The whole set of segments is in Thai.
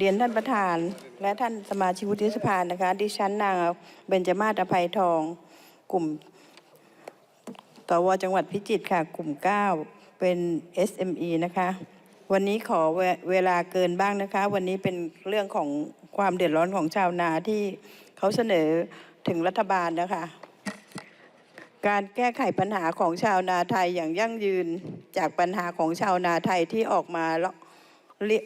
เรียนท่านประธาน และท่านสมาชิกวุฒิสภานะคะ ดิฉันนางเบญจมาศอภัยทอง กลุ่มตวจังหวัดพิจิตรค่ะ กลุ่ม 9 เป็น SME นะคะ วันนี้ขอเวเวลาเกินบ้างนะคะ วันนี้เป็นเรื่องของความเดือดร้อนของชาวนาที่เขาเสนอถึงรัฐบาลนะคะ การแก้ไขปัญหาของชาวนาไทยอย่างยั่งยืนจากปัญหาของชาวนาไทยที่ออกมาแล้วเรีย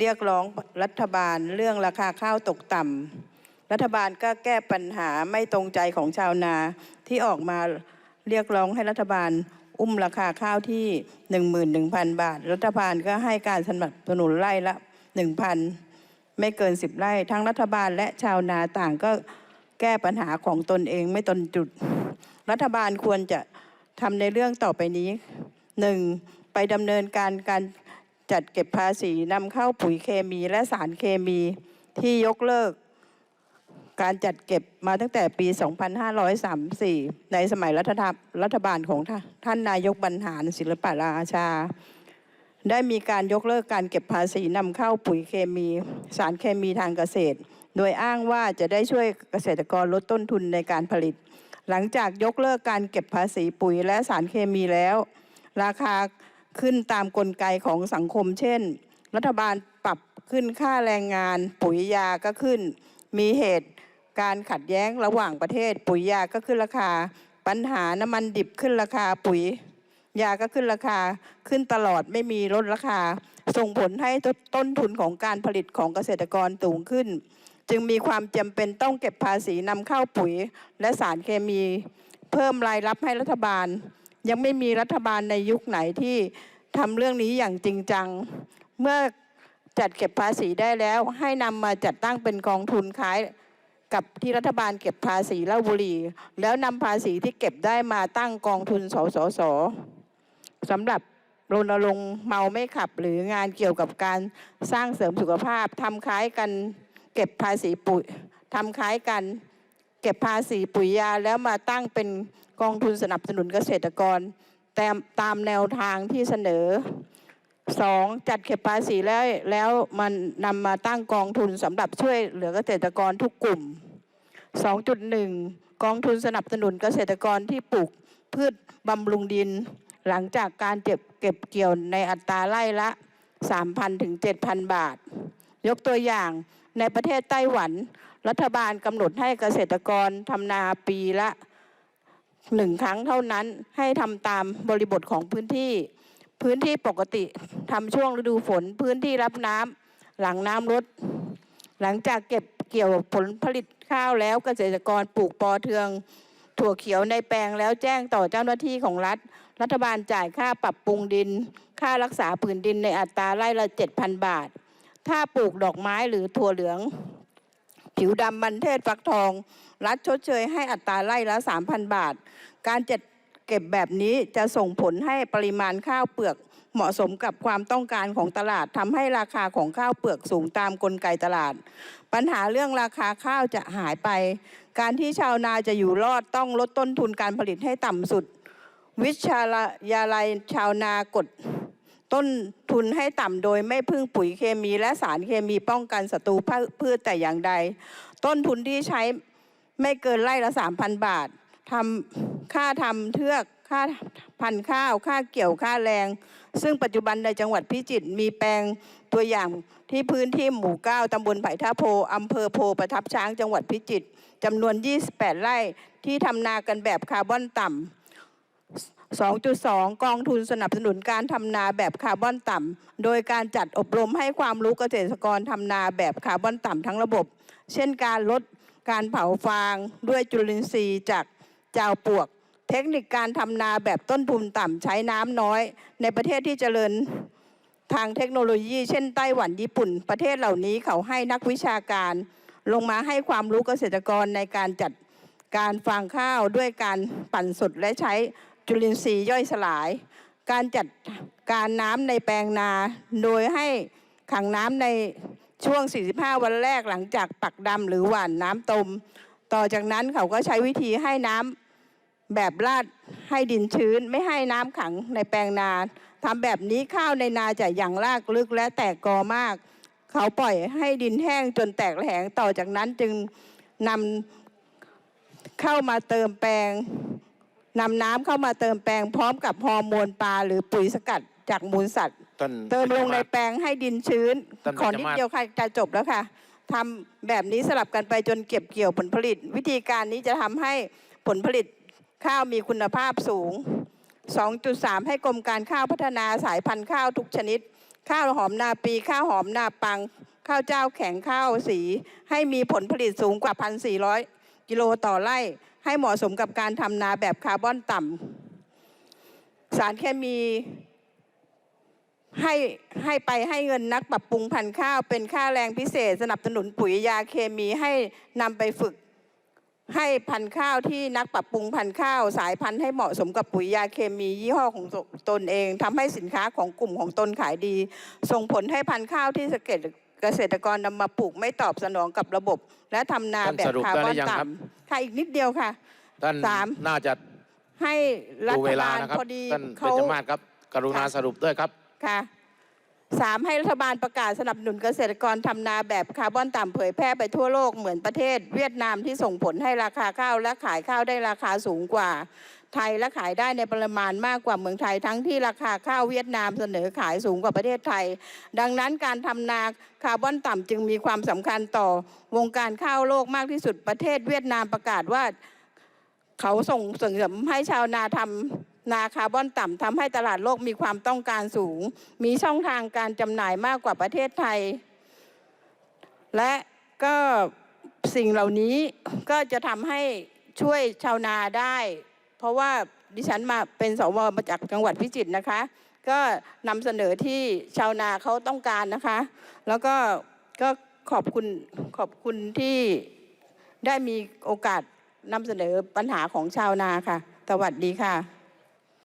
เรียกร้องรัฐบาลเรื่องราคาข้าวตกต่ำรัฐบาลก็แก้ปัญหาไม่ตรงใจของชาวนาที่ออกมาเรียกร้องให้รัฐบาลอุ้มราคาข้าวที่ 11,000 บาท รัฐบาลก็ให้การสนับสนุนไร่ละ 1,000 ไม่เกิน 10 ไร่ ทั้งรัฐบาลและชาวนาต่างก็แก้ปัญหาของตนเองไม่ตนจุด รัฐบาลควรจะทำในเรื่องต่อไปนี้หนึ่งไปดำเนินการการ จัดเก็บภาษีนำเข้าปุ๋ยเคมีและสารเคมีที่ยกเลิก การจัดเก็บมาตั้งแต่ปี 2534 ในสมัยรัฐรัฐบาลของท่านท่านนายกบรรหารศิลปะราชา ได้มีการยกเลิกการเก็บภาษีนำเข้าปุ๋ยเคมี สารเคมีทางเกษตร โดยอ้างว่าจะได้ช่วยเกษตรกรลดต้นทุนในการผลิต หลังจากยกเลิกการเก็บภาษีปุ๋ยและสารเคมีแล้ว ราคา ขึ้นตามกลไกของสังคม เช่น รัฐบาลปรับขึ้นค่าแรงงาน ปุ๋ยยาก็ขึ้น มีเหตุการขัดแย้งระหว่างประเทศ ปุ๋ยยาก็ขึ้นราคา ปัญหาน้ำมันดิบขึ้นราคาปุ๋ย ยาก็ขึ้นราคาขึ้นตลอดไม่มีลดราคา ส่งผลให้ต้นทุนของการผลิตของเกษตรกรสูงขึ้น จึงมีความจำเป็นต้องเก็บภาษีนำเข้าปุ๋ย และสารเคมี เพิ่มรายรับให้รัฐบาล ยังไม่มีรัฐบาลในยุคไหนที่ทำเรื่องนี้อย่างจริงจัง เมื่อจัดเก็บภาษีได้แล้ว ให้นำมาจัดตั้งเป็นกองทุนคล้ายกับที่รัฐบาลเก็บภาษีเหล้าบุหรี่แล้วนำภาษีที่เก็บได้มาตั้งกองทุนสสสสำหรับรณรงค์เมาไม่ขับหรืองานเกี่ยวกับการสร้างเสริมสุขภาพทำคล้ายกันเก็บภาษีปุ๋ยทำคล้ายกัน เก็บภาษีปุ๋ยยาแล้วมาตั้งเป็นกองทุนสนับสนุนเกษตรกรแต่ตามแนวทางที่เสนอสองจัดเก็บภาษีแล้วแล้วมันนำมาตั้งกองทุนสำหรับช่วยเหลือเกษตรกรทุกกลุ่ม 2.1 กองทุนสนับสนุนเกษตรกรที่ปลูกพืชบำรุงดิน หลังจากการเก็บเก็บเกี่ยวในอัตราไร่ละ 3,000 ถึง 7,000 บาท ยกตัวอย่างในประเทศไต้หวัน รัฐบาลกำหนดให้เกษตรกรทำนาปีละหนึ่งครั้งเท่านั้นให้ทำตามบริบทของพื้นที่ พื้นที่ปกติทำช่วงฤดูฝน พื้นที่รับน้ำหลังน้ำลดหลังจากเก็บเกี่ยวผลผลิตข้าวแล้วเกษตรกรปลูกปอเทือง ถั่วเขียวในแปลงแล้วแจ้งต่อเจ้าหน้าที่ของรัฐ รัฐบาลจ่ายค่าปรับปรุงดิน ค่ารักษาผืนดินในอัตราไร่ละ 7,000 บาท ถ้าปลูกดอกไม้หรือถั่วเหลือง ผิวดำมันเทศฟักทอง รัฐชดเชยให้อัตราไร่ละ 3,000 บาท การจัดเก็บแบบนี้จะส่งผลให้ปริมาณข้าวเปลือกเหมาะสมกับความต้องการของตลาดทำให้ราคาของข้าวเปลือกสูงตามกลไกตลาด ปัญหาเรื่องราคาข้าวจะหายไป การที่ชาวนาจะอยู่รอดต้องลดต้นทุนการผลิตให้ต่ำสุด วิชายาลัยชาวนากด ต้นทุนให้ต่ำโดยไม่พึ่งปุ๋ยเคมีและสารเคมีป้องกันศัตรูพืชแต่อย่างใด ต้นทุนที่ใช้ไม่เกินไร่ละ 3,000 บาททำค่าทำเทือกค่าพันข้าวค่าเกี่ยวค่าแรง ซึ่งปัจจุบันในจังหวัดพิจิตรมีแปลงตัวอย่างที่พื้นที่หมู่เก้าตำบลไผ่ท่าโพอำเภอโพประทับช้างจังหวัดพิจิตรจำนวน 28 ไร่ที่ทำนากันแบบคาร์บอนต่ำ 2.2 กองทุนสนับสนุนการทำนาแบบคาร์บอนต่ำ โดยการจัดอบรมให้ความรู้เกษตรกรทำนาแบบคาร์บอนต่ำทั้งระบบ เช่นการลดการเผาฟางด้วยจุลินทรีย์จากเจ้าปวก เทคนิคการทำนาแบบต้นทุนต่ำใช้น้ำน้อย ในประเทศที่เจริญทางเทคโนโลยี เช่นไต้หวันญี่ปุ่น ประเทศเหล่านี้เขาให้นักวิชาการ ลงมาให้ความรู้เกษตรกรในการจัดการฟางข้าวด้วยการปั่นสดและใช้ จุลินทรีย์ย่อยสลาย การจัดการน้ำในแปลงนา โดยให้ขังน้ำในช่วง 45 วันแรกหลังจากปักดำหรือหว่านน้ำตม ต่อจากนั้นเขาก็ใช้วิธีให้น้ำแบบลาดให้ดินชื้น ไม่ให้น้ำขังในแปลงนาทำแบบนี้ข้าวในนาจะอย่างรากลึกและแตกกอมาก เขาปล่อยให้ดินแห้งจนแตกแหลงต่อจากนั้นจึงนำเข้ามาเติมแปลง นำน้ำเข้ามาเติมแปลงพร้อมกับฮอร์โมนปลาหรือปุ๋ยสกัดจากมูลสัตว์ ท่านเติมลงในแปลงให้ดินชื้น ท่านขอนิดปัญจมาศเดียวค่ะจะจบแล้วค่ะทำแบบนี้สลับกันไปจนเก็บเกี่ยวผลผลิต วิธีการนี้จะทำให้ผลผลิตข้าวมีคุณภาพสูง 2.3 ให้กรมการข้าวพัฒนาสายพันธุ์ข้าวทุกชนิด ข้าวหอมนาปี ข้าวหอมนาปัง ข้าวเจ้าแข็งข้าวสี ให้มีผลผลิตสูงกว่า 1,400 กิโลต่อไร่ ให้เหมาะสมกับการทำนาแบบคาร์บอนต่ำสารเคมีให้ให้ไปให้เงินนักปรับปรุงพันธุ์ข้าว เป็นค่าแรงพิเศษ สนับสนุนปุ๋ยยาเคมีให้นำไปฝึก ให้พันธุ์ข้าวที่นักปรับปรุงพันธุ์ข้าว สายพันธุ์ให้เหมาะสมกับปุ๋ยยาเคมียี่ห้อของตนเองทำให้สินค้าของกลุ่มของตนขายดี ส่งผลให้พันธุ์ข้าวที่สเก็ต ษตรกรนำมาปลูกไม่ตอบสนองกับระบบ และทำนาท่านแบบสรุปคาร์ได้บหอนรือยังคต่รับำค่ะอีกนิดเดียวค่ะท่านสามน่าจะให้รัดูฐเวลาบาลนะครับพอดีท่านเบเขาญจมาศครับ กรุณาค่ะสรุปด้วยครับค่ะ สามให้รัฐบาลประกาศสนับสนุนเกษตรกรทำนาแบบคาร์บอนต่ำเผยแพร่ไปทั่วโลกเหมือนประเทศ เวียดนามที่ส่งผลให้ราคาข้าวและขายข้าวได้ราคาสูงกว่า ไทยและขายได้ในปริมาณมากกว่าเมืองไทยทั้งที่ราคาข้าวเวียดนามเสนอขายสูงกว่าประเทศไทย ดังนั้นการทำนาคาร์บอนต่ำจึงมีความสำคัญต่อวงการข้าวโลกมากที่สุดประเทศเวียดนามประกาศว่า เขาส่งเสริมให้ชาวนาทำ นาคาร์บอนต่ำทำให้ตลาดโลกมีความต้องการสูง มีช่องทางการจำหน่ายมากกว่าประเทศไทย และก็สิ่งเหล่านี้ก็จะทำให้ช่วยชาวนาได้ เพราะว่าดิฉันมาเป็นสวมาจากจังหวัดพิจิตรนะคะ ก็นำเสนอที่ชาวนาเขาต้องการนะคะ แล้วก็ก็ขอบคุณขอบคุณที่ได้มีโอกาสนำเสนอปัญหาของชาวนาค่ะ สวัสดีค่ะ